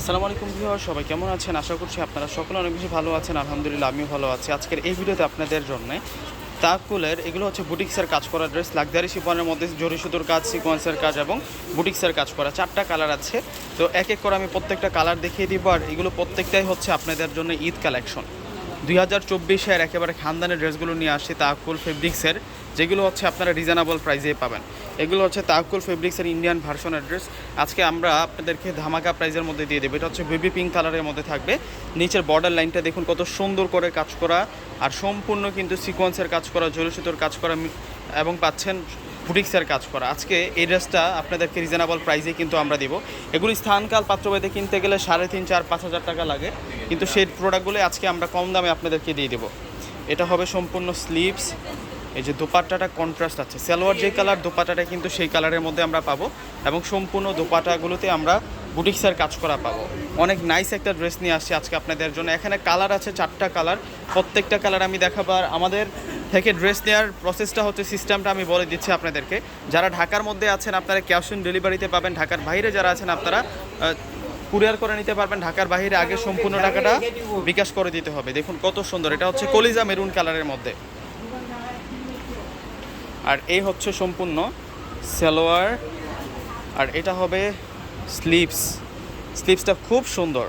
আসসালামু আলাইকুম ভিউয়ার সবাই কেমন আছেন? আশা করছি আপনারা সকলে অনেক বেশি ভালো আছেন। আলহামদুলিল্লাহ, আমিও ভালো আছি। আজকের এই ভিডিওতে আপনাদের জন্য তাকুলের, এগুলো হচ্ছে বুটিক্সের কাজ করা ড্রেস লাক্সারি শিপনের মধ্যে জরি সুতোর কাজ, সিকোয়েন্সের কাজ এবং বুটিক্সের কাজ করা। চারটা কালার আছে। তো এক এক করে আমি প্রত্যেকটা কালার দেখিয়ে দিব, আর এগুলো প্রত্যেকটাই হচ্ছে আপনাদের জন্য ঈদ কালেকশন। দুই হাজার চব্বিশের একেবারে খানদানের ড্রেসগুলো নিয়ে আসছি তাকুল ফেব্রিক্সের। যেগুলো হচ্ছে আপনারা রিজনেবল প্রাইসে পাবেন। এগুলো হচ্ছে তাকুল ফেব্রিক্সের ইন্ডিয়ান ভার্সন ড্রেস আজকে আমরা আপনাদেরকে ধামাকা প্রাইজের মধ্যে দিয়ে দেবো। এটা হচ্ছে বেবি পিঙ্ক কালারের মধ্যে থাকবে। নিচের বর্ডার লাইনটা দেখুন কত সুন্দর করে কাজ করা। আর সম্পূর্ণ কিন্তু সিকোয়েন্সের কাজ করা জলসুতোর কাজ করা এবং পাচ্ছেন বুটিক্সের কাজ করা। আজকে এই ড্রেসটা আপনাদেরকে রিজনেবল প্রাইসে কিন্তু আমরা দিব। এগুলি স্থানকাল পাত্রভেদে কিনতে গেলে সাড়ে তিন, চার, পাঁচ হাজার টাকা লাগে। কিন্তু সেই প্রোডাক্টগুলো আজকে আমরা কম দামে আপনাদেরকে দিয়ে দেবো। এটা হবে সম্পূর্ণ স্লিভস এই যে দোপাট্টাটা কন্ট্রাস্ট আছে। সালোয়ার যে কালার দোপাট্টাটা কিন্তু সেই কালারের মধ্যে আমরা পাবো এবং সম্পূর্ণ দোপাটাগুলোতে আমরা বুটিক্সের কাজ করা পাবো। অনেক নাইস একটা ড্রেস নিয়ে আসছি আজকে আপনাদের জন্য। এখানে কালার আছে চারটা কালার প্রত্যেকটা কালার আমি দেখাবো আর আমাদের থেকে ড্রেস নেওয়ার প্রসেসটা হচ্ছে সিস্টেমটা আমি বলে দিচ্ছি আপনাদেরকে। যারা ঢাকার মধ্যে আছেন, আপনারা ক্যাশ অন ডেলিভারিতে পাবেন। ঢাকার বাইরে যারা আছেন, আপনারা কুরিয়ার করে নিতে পারবেন। ঢাকার বাইরে আগে সম্পূর্ণ টাকাটা বিকাশ করে দিতে হবে। দেখুন কত সুন্দর। এটা হচ্ছে কলিজা মেরুন কালারের মধ্যে। আর এই হচ্ছে সম্পূর্ণ সালোয়ার, আর এটা হবে স্লিভস। স্লিভসটা খুব সুন্দর।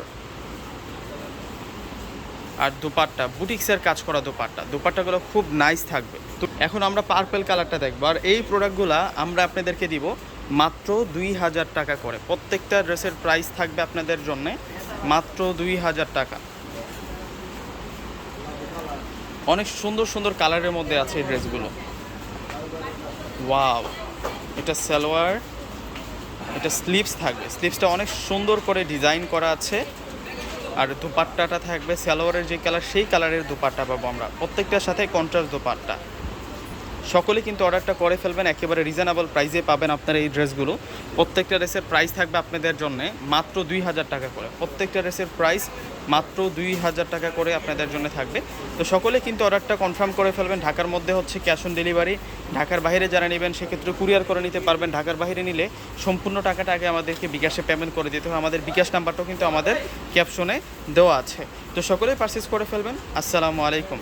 আর দুপাট্টা, বুটিক্সের কাজ করা দুপাট্টা। দুপাট্টাগুলো খুব নাইস থাকবে। তো এখন আমরা পার্পেল কালারটা দেখব। আর এই প্রোডাক্টগুলো আমরা আপনাদেরকে দিব মাত্র দুই হাজার টাকা করে। প্রত্যেকটা ড্রেসের প্রাইস থাকবে আপনাদের জন্যে মাত্র দুই হাজার টাকা। অনেক সুন্দর সুন্দর কালারের মধ্যে আছে এই ড্রেসগুলো। ওয়াও, এটা সালোয়ার, এটা স্লিপস থাকবে। স্লিপসটা অনেক সুন্দর করে ডিজাইন করা আছে। আর দুপাট্টাটা থাকবে সালোয়ারের যে কালার সেই কালারের দুপাট্টা পাবো আমরা। প্রত্যেকটার সাথে কন্ট্রাস্ট দুপাট্টা। সকলে কিন্তু অর্ডারটা করে ফেলবেন, একেবারে রিজনেবল প্রাইসে পাবেন আপনারা এই ড্রেসগুলো। প্রত্যেকটা ড্রেসের প্রাইস থাকবে আপনাদের জন্য মাত্র দুই হাজার টাকা করে। প্রত্যেকটা ড্রেসের প্রাইস মাত্র দুই হাজার টাকা করে আপনাদের জন্য থাকবে। তো সকলে কিন্তু অর্ডারটা কনফার্ম করে ফেলবেন। ঢাকার মধ্যে হচ্ছে ক্যাশ অন ডেলিভারি ঢাকার বাইরে যারা নেবেন, সেক্ষেত্রে কুরিয়ার করে নিতে পারবেন। ঢাকার বাইরে নিলে সম্পূর্ণ টাকাটা আগে আমাদেরকে বিকাশে পেমেন্ট করে দিতে হবে। আমাদের বিকাশ নাম্বারটাও কিন্তু আমাদের ক্যাপশনে দেওয়া আছে। তো সকলেই পারচেস করে ফেলবেন। আসসালামু আলাইকুম।